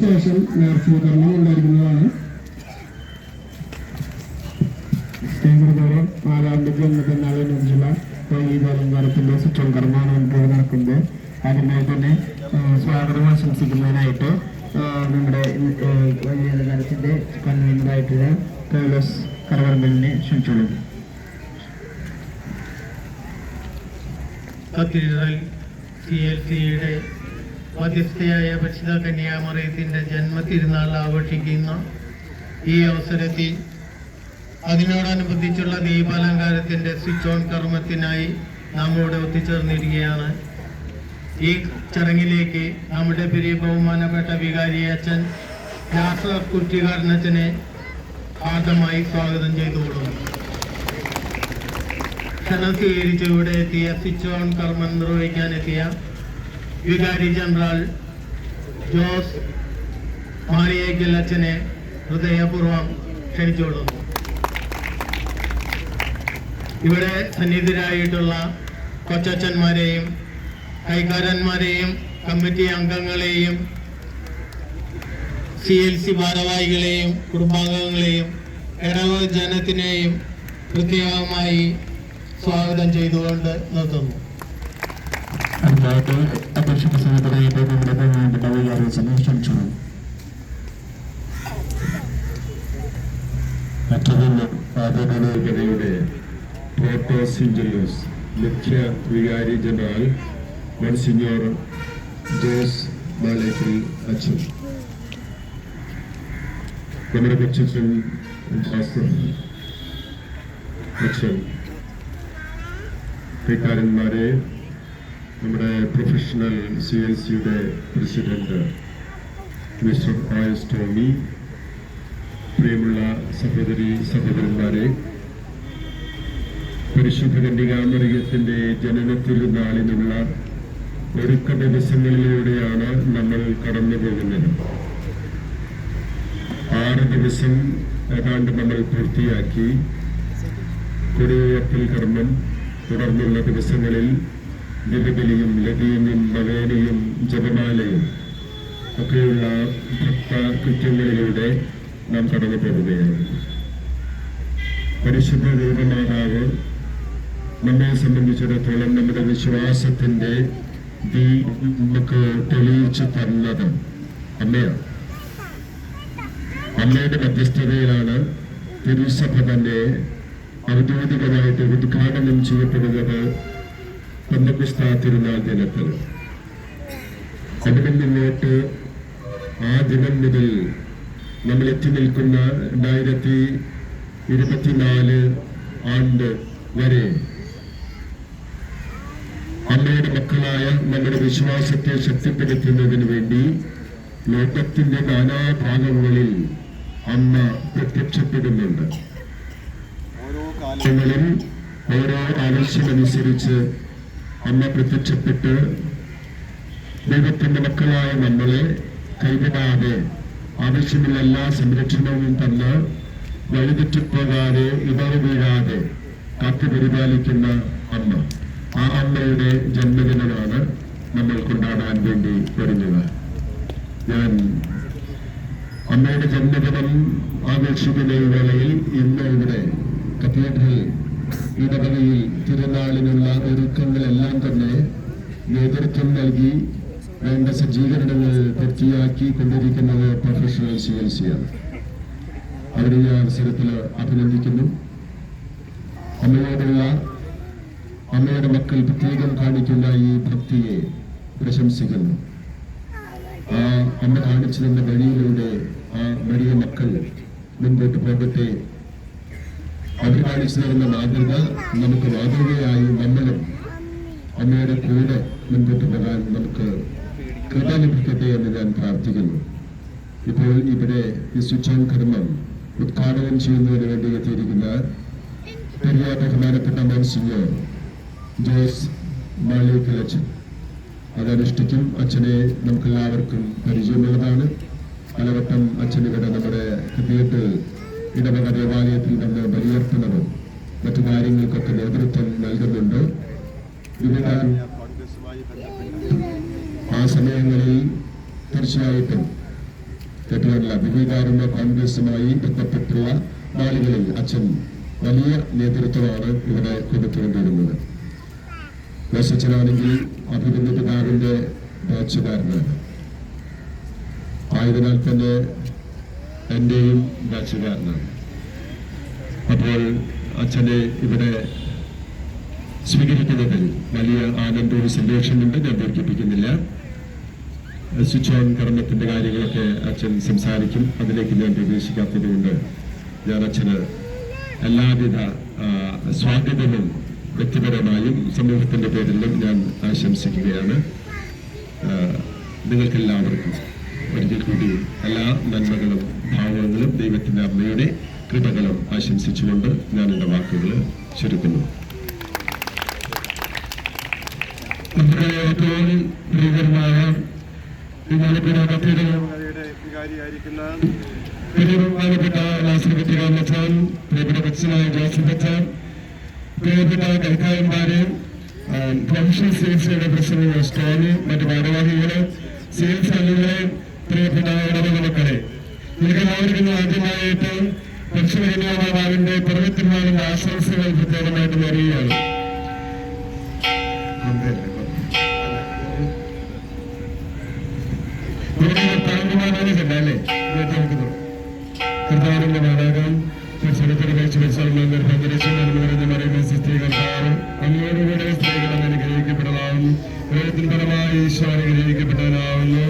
ശേഷം നേർച്ചീകരണം ഉണ്ടായിരിക്കുന്നതാണ്. കേന്ദ്രതോറും മാതാവിന്റെ ജന്മദിനാളനുസരിച്ചുള്ള വൈകിട്ട് അലങ്കാരത്തിന്റെ നടക്കുന്നത്. ആദ്യമായി തന്നെ സ്വാഗതം ആശംസിക്കുന്നതിനായിട്ട് നമ്മുടെ അലങ്കാരത്തിന്റെ കൺവീനറായിട്ടുള്ള പൗലോസ് കറവർമ്മലിനെ ക്ഷണിച്ചുള്ളത് കത്തീഡ്രൽ സി എൽ സിയുടെ മധ്യസ്ഥയായ പരിശുദ്ധ കന്യാമറിയത്തിന്റെ ജന്മതിരുനാൾ ആഘോഷിക്കുന്ന. ഈ അവസരത്തിൽ അതിനോടനുബന്ധിച്ചുള്ള ദീപാലങ്കാരത്തിന്റെ സ്വിച്ച് ഓൺ കർമ്മത്തിനായി നാം ഇവിടെ ഒത്തുചേർന്നിരിക്കുകയാണ്. ഈ ചടങ്ങിലേക്ക് നമ്മുടെ പ്രിയ ബഹുമാനപ്പെട്ട വികാരി അച്ഛൻ രാസ കുറ്റികാരനച്ഛനെ ആദ്യമായി സ്വാഗതം ചെയ്തുകൊള്ളുന്നു. ക്ഷണം സ്വീകരിച്ച് ഇവിടെ എത്തിയ സ്വിച്ച് ഓൺ കർമ്മം നിർവഹിക്കാൻ എത്തിയ വികാരി ജനറൽ ജോസ് മാറിയേക്കൽ അച്ഛനെ ഹൃദയപൂർവം ക്ഷണിച്ചുകൊള്ളുന്നു. ഇവിടെ സന്നിധിരായിട്ടുള്ള കൊച്ചച്ഛന്മാരെയും കൈക്കാരന്മാരെയും കമ്മിറ്റി അംഗങ്ങളെയും സി എൽ സി ഭാരവാഹികളെയും കുടുംബാംഗങ്ങളെയും ഇടവ് ജനത്തിനെയും പ്രത്യേകമായി സ്വാഗതം ചെയ്തുകൊണ്ട് നിർത്തുന്നു. അടുത്തതായിട്ട് അധ്യക്ഷ പ്രസംഗത്തിനായിട്ട് നമ്മുടെ ബഹുമാനപ്പെട്ട വൈകാരി അച്ഛനെ ക്ഷണിച്ചോളൂ. മറ്റൊന്ന് പാതകയുടെ പ്രോട്ടോസിഞ്ചലൂസ് മുഖ്യ വികാരി ജനറൽ മൺസിഞ്ഞോർ ജോസ് മാലേക്കൽ അച്ഛൻ. നമ്മുടെ പാസ്റ്റർ അച്ഛൻ. കൈക്കാരന്മാരെ നമ്മുടെ പ്രൊഫഷണൽ സി എൽ സിയുടെ പ്രസിഡന്റ് മിസ്റ്റർ ആയസ് ടോമി പ്രിയമുള്ള സഹോദരി സഹോദരന്മാരെ പരിശുദ്ധ കന്യകാമറിയത്തിന്റെ ജനന തിരുനാളിനുള്ള ഒരുക്ക ദിവസങ്ങളിലൂടെയാണ് നമ്മൾ കടന്നു പോകുന്നത്. ആറ് ദിവസം ഏതാണ്ട് നമ്മൾ പൂർത്തിയാക്കി. കൊടിയുയർത്തൽ കർമ്മം തുടർന്നുള്ള ദിവസങ്ങളിൽ ദിവബലിയും ലതീനും നവേനയും ജപമാലയും ഒക്കെയുള്ള ഭക്ത കൃത്യങ്ങളിലൂടെ നാം കടന്നു പോകുകയാണ് പരിശുദ്ധ ദൈവമാതാവ് നമ്മെ സംബന്ധിച്ചിടത്തോളം നമ്മുടെ വിശ്വാസത്തിന്റെ ദീ നമുക്ക് തെളിയിച്ചു തന്നത് അമ്മയാണ്. അമ്മയുടെ മധ്യസ്ഥതയിലാണ് തിരുസഭ തന്നെ ഔദ്യോഗികമായിട്ട് ഉദ്ഘാടനം ചെയ്യപ്പെടുന്നത് പെന്തക്കുസ്താ തിരുനാൾ ദിനത്തിൽ അതിന് മുന്നോട്ട് ആ ദിനം മുതൽ നമ്മൾ എത്തി നിൽക്കുന്ന രണ്ടായിരത്തി ഇരുപത്തിനാല് ആണ്ട് വരെ അമ്മയുടെ മക്കളായ നമ്മുടെ വിശ്വാസത്തെ ശക്തിപ്പെടുത്തുന്നതിന് വേണ്ടി ലോകത്തിന്റെ നാനാഭാഗങ്ങളിൽ അമ്മ പ്രത്യക്ഷപ്പെടുന്നുണ്ട്. ഓരോ ആവശ്യമനുസരിച്ച് അമ്മ പ്രത്യക്ഷപ്പെട്ട് ദൈവത്തിന്റെ മക്കളായ നമ്മളെ കൈവിടാതെ ആവശ്യമുള്ള എല്ലാ സംരക്ഷണവും തന്ന് വഴിതെറ്റിപ്പോകാതെ ഇടവ് വീഴാതെ കാത്തു പരിപാലിക്കുന്ന അമ്മ. ആ അമ്മയുടെ ജന്മദിനമാണ് നമ്മൾ കൊണ്ടാടാൻ വേണ്ടി വരുന്നത്. ഞാൻ അമ്മയുടെ ജന്മദിനം ആഘോഷിക്കുന്ന ഈ വേളയിൽ ഇന്ന് ഇവിടെ കത്തീഡ്രൽ ഇടവകയിൽ തിരുനാളിനുള്ള ഒരുക്കങ്ങളെല്ലാം തന്നെ നേതൃത്വം നൽകി വേണ്ട സജ്ജീകരണങ്ങൾ പൂർത്തിയാക്കി കൊണ്ടിരിക്കുന്നത് പ്രൊഫഷണൽ സി എൽ സി ആണ്. അവരെ ഈ അവസരത്തിൽ അഭിനന്ദിക്കുന്നു. അമ്മയോടുള്ള അമ്മയുടെ മക്കൾ പ്രത്യേകം കാണിക്കുന്ന ഈ ഭക്തിയെ പ്രശംസിക്കുന്നു. ആ അമ്മ കാണിച്ചു തന്ന വഴിയിലൂടെ ആ വലിയ മക്കൾ മുൻപോട്ട് പോകട്ടെ അവർ കാണിച്ചു മാതൃക നമുക്ക് മാതൃകയായി നമ്മളും അമ്മയുടെ കൂടെ മുൻപോട്ട് പോകാൻ നമുക്ക് കൃപ ലഭിക്കട്ടെ എന്ന് ഞാൻ പ്രാർത്ഥിക്കുന്നു. ഇപ്പോൾ ഇവിടെ ഈ സ്വിച്ച് കർമ്മം ഉദ്ഘാടനം ചെയ്യുന്നതിന് വേണ്ടി എത്തിയിരിക്കുന്ന പെരിയ ബഹുമാനപ്പെട്ട മോൻസിഞ്ഞോർ ജോസ് മാളികലച്ചൻ അതനുഷ്ഠിക്കും അച്ഛനെ നമുക്കെല്ലാവർക്കും പരിചയമുള്ളതാണ്. പലവട്ടം അച്ഛൻ ഇവിടെ നമ്മുടെ കത്തീഡ്രൽ ഇടവക ദേവാലയത്തിൽ നിന്ന് ബലിയർപ്പണവും മറ്റു കാര്യങ്ങൾക്കൊക്കെ നേതൃത്വം നൽകുന്നുണ്ട്. ആ സമയങ്ങളിൽ തീർച്ചയായിട്ടും മാത്രമല്ല വിവേകാനന്ദ കോൺഗ്രസുമായി ബന്ധപ്പെട്ടുള്ള നാളുകളിൽ അച്ഛൻ വലിയ നേതൃത്വമാണ് ഇവിടെ കൊടുത്തുകൊണ്ടിരുന്നത്. അച്ഛനാണെങ്കിൽ അഭിനന്ദ പിതാവിന്റെ ബാച്ചുകാരനാണ്. ആയതിനാൽ തന്നെ എന്റെയും ബാച്ചുകാരനാണ് അപ്പോൾ അച്ഛനെ ഇവിടെ സ്വീകരിക്കുന്നതിൽ വലിയ ആനന്ദവും സന്തോഷമുണ്ട് ഞാൻ ദീർഘിപ്പിക്കുന്നില്ല. സ്വിച്ച് ഓൺ കർമ്മത്തിന്റെ കാര്യങ്ങളൊക്കെ അച്ഛൻ സംസാരിക്കും. അതിലേക്ക് ഞാൻ പ്രവേശിക്കാത്തതുകൊണ്ട് ഞാൻ അച്ഛന് എല്ലാവിധ സ്വാഗതവും വ്യക്തിപരമായും സമൂഹത്തിന്റെ പേരിലും ഞാൻ ആശംസിക്കുകയാണ്. നിങ്ങൾക്കെല്ലാവർക്കും കൂടി എല്ലാ നന്മകളും ഭാവങ്ങളും ദൈവത്തിന്റെ അമ്മയുടെ കൃപകളും ആശംസിച്ചുകൊണ്ട് ഞാൻ എന്റെ വാക്കുകൾ ചുരുക്കുന്നു. യുടെ വികാരിയായിരിക്കുന്ന ബഹുമാനപ്പെട്ട രാഷ്ട്രപതി രാമചാൻ പ്രിയപ്പെട്ട കൊച്ചിനായ ജോസഫ് അച്ചാൻ പ്രിയപ്പെട്ട കൈക്കാരന്മാരെ പ്രൊഫഷണൽ സെയിൽസിയുടെ പ്രസിഡന്റ് സ്റ്റോണി മറ്റു ഭാരവാഹികളെ സെയിൽസ് പ്രിയപ്പെട്ട ഇടതുമക്കളെ നിങ്ങൾക്കെല്ലാവർക്കും ആദ്യമായിട്ട് പരിശുദ്ധമാവിന്റെ പിറവിത്തിരുന്നാളിന്റെ ആശംസകൾ പ്രത്യേകമായിട്ട് നേരുകയാണ്. കർത്താവിന്റെ മാതാകം അങ്ങോടുകൂടെ സ്ത്രീകൾ അനുഗ്രഹിക്കപ്പെടലാവുന്നു പ്രയത്ന പരമായി ഈശോ അനുഗ്രഹിക്കപ്പെട്ടവനാവുന്നു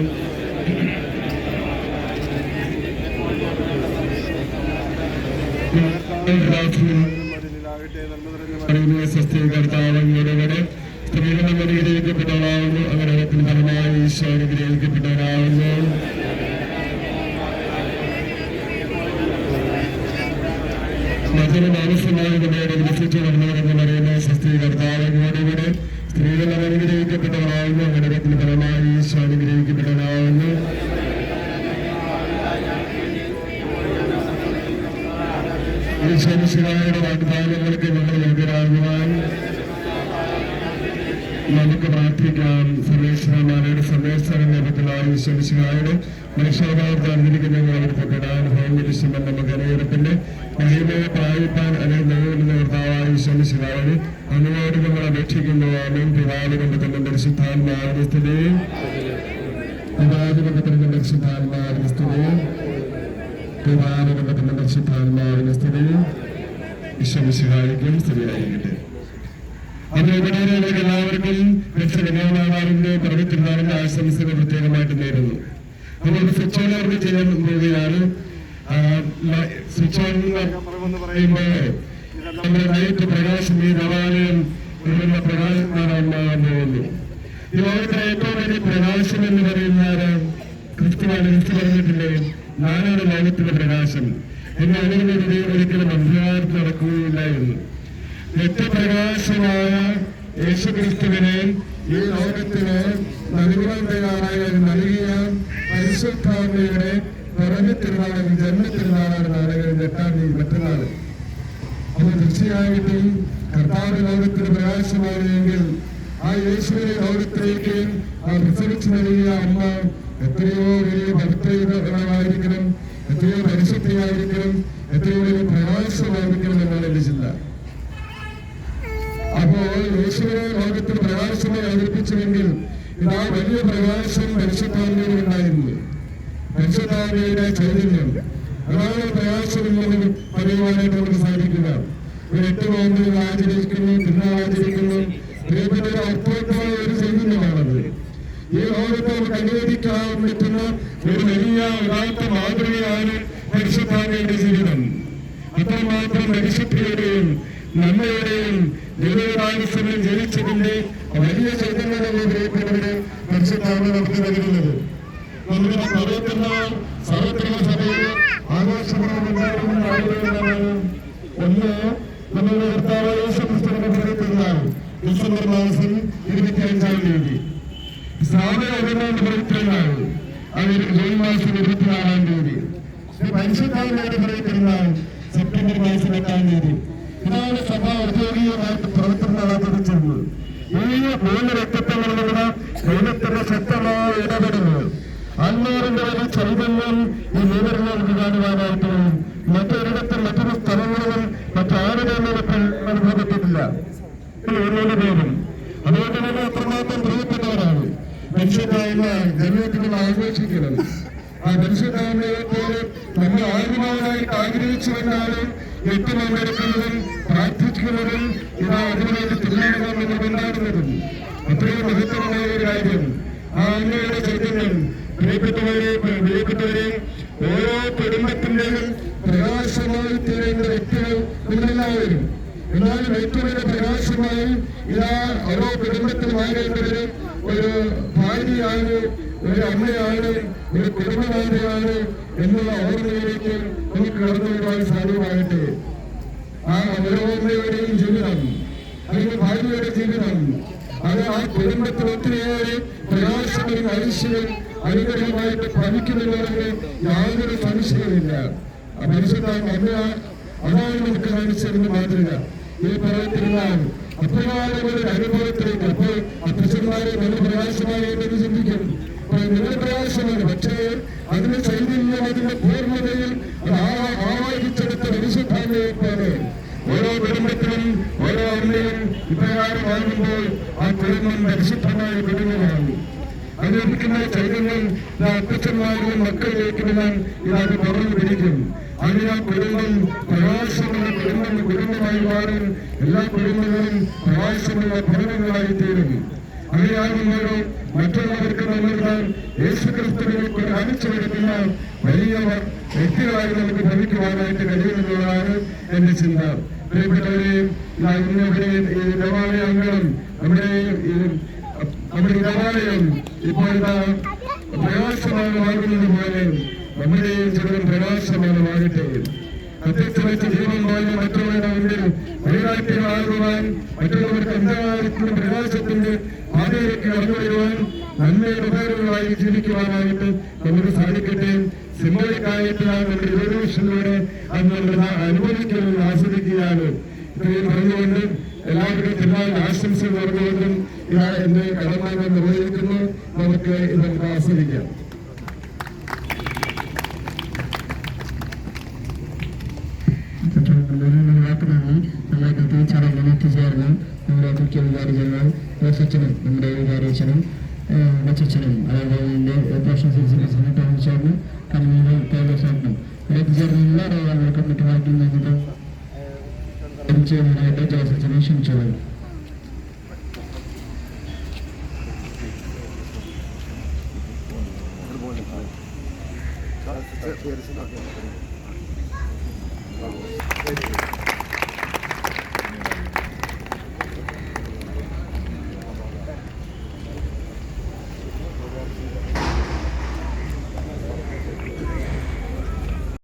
സ്ത്രീകൾ അനുഗ്രഹിക്കപ്പെട്ടവനാവുന്നു അങ്ങനെ ഫലമായി ഈശോ അനുഗ്രഹിക്കപ്പെട്ടവനാവുന്നു മറ്റൊരു മാനസമായതുപോലെ വികസിച്ചു നടന്നവരെന്ന് പറയുന്ന. സസ്തീകർത്താവിനോടുകൂടെ സ്ത്രീകൾ അനുഗ്രഹിക്കപ്പെട്ടവരാകുന്നു ഈശോ അനുഗ്രഹിക്കപ്പെട്ടവരാകുന്നു ഈശ്വരശിവായുടെ വാഗ്ദാനങ്ങൾക്ക് നമ്മൾ യോഗ്യരാകുവാൻ നമുക്ക് പ്രാർത്ഥിക്കാം സർവേശ്വരന്മാരുടെ സർവേശ്വരൻ ലഭത്തിലായ ഈശ്വരശിവായുടെ മനുഷ്യാഭാവത്ത് അറിഞ്ഞിരിക്കുന്ന അവർപ്പെടാൻ ഭൗമിരിശ്വമൻ നമുക്ക് അനുഗ്രഹത്തിന്റെ മഹിമയെ പ്രാപിപ്പാൻ അനുഗ്രഹിക്കുന്ന കർത്താവായ ഈശ്വരശിവായുടെ അങ്ങോട്ട് നമ്മൾ അപേക്ഷിക്കുന്നതാണ് പിതാവിന്റെ തന്നെ പരിശുദ്ധാത്മാവിന്റെ സ്ഥിതി പിതാവിന്റെ തന്നെ പരിശുദ്ധാത്മാവിന്റെ സ്ഥിതി പിതാവിന്റെ തന്നെ സ്ഥിതിയായിരിക്കട്ടെ അപ്പോൾ ഇവിടെ എല്ലാവർക്കും എല്ലാവർക്കും രക്ഷകന്യാമാറിന്റെ പറഞ്ഞിട്ടുണ്ടാകുന്ന ആശംസകൾ പ്രത്യേകമായിട്ട് നേരുന്നു. അപ്പോൾ സ്വിച്ച് ഓൺ അവർക്ക് ചെയ്യാൻ പോവുകയാണ് സ്വിച്ച് ഓൺ എന്ന് പറയുമ്പോൾ നമ്മുടെ ലൈറ്റ് പ്രകാശം ഈ ദേവാലയം ഇവിടുന്ന് പ്രകാശമാണ് ഉണ്ടാകാൻ പോകുന്നു ഈ ലോകത്തിലെ ഏറ്റവും വലിയ പ്രകാശം എന്ന് പറയുന്നത് ക്രിസ്തുവാണ്. ക്രിസ്തു പറഞ്ഞിട്ടില്ലേ ഞാനാണ് ലോകത്തിന്റെ പ്രകാശം. എന്നെ അനുഭവത്തിൽ ഒരിക്കലും അന്ധകാരത്തിൽ നടക്കുകയില്ല എന്ന്. നിത്യപ്രകാശമായ യേശുക്രിസ്തുവിനെ ഈ ലോകത്തിന് നൽകുവാൻ നൽകിയ പരിശുദ്ധാത്മയുടെ പിറവി ജന്മത്തിരുന്നാളാണ് നാളുകളിൽ എട്ടാം തീയതി മറ്റന്നാൾ. അപ്പോൾ തീർച്ചയായിട്ടും കർത്താവ് ലോകത്തിന് പ്രകാശമാണെങ്കിൽ ആ യേശുവിനെ ലോകത്തിലേക്ക് ആ പ്രസവിച്ചു നൽകിയ അമ്മ എത്രയോ വലിയ ഭക്തമായിരിക്കണം എത്രയോ പരിശുദ്ധിയായിരിക്കണം എത്രയോ വലിയ പ്രകാശമായിരിക്കണം എന്നാണ് എന്റെ ചിന്ത. യേശുവിനെ ലോകത്തിൽ പ്രകാശമായി അവതരിപ്പിച്ചുവെങ്കിൽ ഇതാ വലിയ പ്രകാശം പരിശുദ്ധാത്മയിൽ ഉണ്ടായിരുന്നു. പരിശുദ്ധാത്മയുടെ ചൈതന്യം. അതാണ് പ്രകാശമില്ലെന്ന് പറയുവാനായിട്ട് നമുക്ക് സാധിക്കുക ഒരു എട്ട് നോമ്പുകൾ ആചരിക്കുന്നു തിരുനാൾ ആചരിക്കുന്നു. ഒരു അർത്ഥവത്തായ ഒരു ചൈതന്യമാണത്. ഈ ലോകത്ത് നമുക്ക് അനുവദിക്കാൻ പറ്റുന്ന ഒരു വലിയ യഥാർത്ഥ മാതൃകയാണ് പരിശുദ്ധാത്മയുടെ ജീവിതം അത്രമാത്രം പരിശുദ്ധിയുടെയും നന്മയുടെയും ദൈവകാലസ്ഥലും ജനിച്ചതിന്റെ വലിയ ചൈതന്യമാണ് പ്രിയപ്പെട്ടവരുടെ പരിശുദ്ധാത്മ നമുക്ക് നൽകുന്നത് നമ്മുടെ സർവത്ര സർവത്ര സഭയിൽ ആഘോഷങ്ങളുണ്ടാകുന്ന ആളുകളാണ് ഒന്ന് നമ്മളുടെ കർത്താവ് യേശുക്രിസ്തുവിന്റെ ഡിസംബർ മാസം ഇരുപത്തി തീയതി. സ്ഥാപന അഭിമാന്റെ പ്രവർത്തനങ്ങളാണ് അത് ജൂൺ മാസം ഇരുപത്തിനാലാം തീയതി. പരിശുദ്ധാത്മയുടെ പ്രവർത്തനങ്ങളാണ് സെപ്റ്റംബർ മാസം എട്ടാം തീയതി. ഇടപെടലുകൾ അന്നൂറിന്റെ ഒരു ചൈതന്യം ഈ ലീഡറിലേക്ക് കാണുവാനായിട്ട് മറ്റൊരിടത്തും മറ്റൊരു സ്ഥലങ്ങളിലും മറ്റാരുടെ നിരപ്പിൽ അനുഭവപ്പെട്ടിട്ടില്ല. ഓരോരോ പേരും. അതുകൊണ്ട് തന്നെ അത്രമാത്രം പ്രിയപ്പെട്ടവരാണ്. മനുഷ്യനായുള്ള ജനത്തിന് ആഘോഷിക്കുന്നത് ആ മനുഷ്യനാമയെ പോലെ നമ്മൾ ആത്മാവായിട്ട് വന്നാലും എട്ട് പങ്കെടുക്കുന്നതും പ്രാർത്ഥിക്കുന്നതും ഇതാ അതിനുവേണ്ടി തിരുനാളുകൾ നമ്മൾ കൊണ്ടാടുന്നതും അത്രയും മഹത്തരമായ ഒരു കാര്യം. ആ അമ്മയുടെ ചൈതന്യം പ്രിയപ്പെട്ടവരെ പ്രിയപ്പെട്ടവരെ ഓരോ കുടുംബത്തിന്റെയും പ്രകാശമായി തീരേണ്ട വ്യക്തികൾ നിങ്ങളെല്ലാവരും. എന്നാലും ഏറ്റവും വലിയ പ്രകാശമായി ഇതാ ഓരോ കുടുംബത്തിൽ ആകേണ്ടവര് ഒരു ഭാര്യയാണ് ഒരു അമ്മയാണ് ഒരു കുടുംബനാഥയാണ് എന്നുള്ള ഓർമ്മയിലേക്ക് നമുക്ക് കടന്നു വരുവാൻ സാധ്യമാകട്ടെ. ആ ഓരോ അമ്മയുടെയും ജീവിതം അല്ലെങ്കിൽ ഭാര്യയുടെ ജീവിതം അത് ആ കുടുംബത്തിൽ ഒത്തിരിയേറെ പ്രയാസങ്ങളും ഐശ്വര്യം അനുഗ്രഹമായിട്ട് ഭവിക്കുമെന്നുള്ളതിന് യാതൊരു സംശയവുമില്ല ആ മനുഷ്യനായ അമ്മ അതാണ് നമുക്ക് കാണിച്ചിരുന്ന മാതൃക ഈ പറയത്തിരുന്നാൽ അപ്രകാരം ഒരു അനുഭവത്തിലേക്ക് അപ്പോൾ അപ്പച്ചന്മാരെ നല്ല പ്രയാസമായി എന്ന് ചിന്തിക്കും അപ്പോൾ നിങ്ങൾ പ്രയാസമാണ് പക്ഷേ അതിന്റെ ചൈതന്യം അതിന്റെ പൂർണതയിൽ അത് ആ- ആവാഹിച്ചെടുത്ത പരിശുദ്ധാമയെപ്പോലെ ഓരോ കുടുംബത്തിലും ഓരോ അമ്മയും ഇപ്രകാരം വാങ്ങുമ്പോൾ ആ കുടുംബം പരിശുദ്ധമായ കുടുംബമാണ് അത് ലഭിക്കുന്ന ചൈതന്യം ഇത് അപ്പച്ചന്മാരിലും മക്കളിലേക്കും എല്ലാം ഇതത് തുറന്നു പിടിക്കും അതിനാൽ കുടുംബം പ്രവാസമുള്ള കുടുംബം കുടുംബമായി മാറും എല്ലാ കുടുംബങ്ങളും പ്രവാസമുള്ള ഭവനങ്ങളായി തീരും അങ്ങനെയാകുമ്പോഴോ മറ്റുള്ളവർക്ക് നമ്മൾ യേശു ക്രിസ്തുവിനെ കാണിച്ചു കൊടുക്കുന്ന വലിയ വ്യക്തികളായി നമുക്ക് ഭവിക്കുവാനായിട്ട് കഴിയുമെന്നുള്ളതാണ് എന്റെ ചിന്ത പ്രിയപ്പെട്ടവരെ ദേവാലയ അംഗം നമ്മുടെ നമ്മുടെ ദേവാലയം ഇപ്പോൾ ഇതാ പ്രകാശമാനമാകുന്നത് പോലെ നമ്മുടെ ജീവിതം പ്രകാശമാനമാകട്ടെ പ്രത്യക്ഷമായിട്ട് ജീവൻ പോലെ മറ്റുള്ളവരുടെ വഴികാട്ടികളാകുവാൻ മറ്റുള്ളവർക്ക് എന്തായിരിക്കുന്ന പ്രകാശത്തിന്റെ പാതയിലേക്ക് കടന്നു വരുവാൻ നന്മയുടെ ഉപകാരങ്ങളായി ജീവിക്കുവാനായിട്ട് നമുക്ക് സാധിക്കട്ടെ. സിംബോളിക്കായിട്ടാണ് നമ്മുടെ റിവല്യൂഷനിലൂടെ അത് നമ്മൾ അനുഭവിക്കുന്നത് ആസ്വദിക്കുകയാണ്. ഇത്രയും പറഞ്ഞുകൊണ്ട് എല്ലാവർക്കും തിരുനാൾ ആശംസകൾ പറഞ്ഞുകൊണ്ടും ഇതാ എന്റെ കടമാനം നിർവഹിക്കുന്നു നമുക്ക് ഇത് ആസ്വദിക്കാം. നമ്മൾക്ക് ഈ ചടങ്ങിൽ എത്തിച്ചേർന്ന് നമ്മുടെ മുഖ്യ വികാരി നമ്മുടെ വികാരിയച്ഛനും వచ్చించడం అలాగే operation సిసిబిసిని town chairman convener tailor chairman రేపు జరిగిన వాళ్ళ కమిటీ వాటి చేయడం చేయాల్సిన క్షమించేవారు Thank you.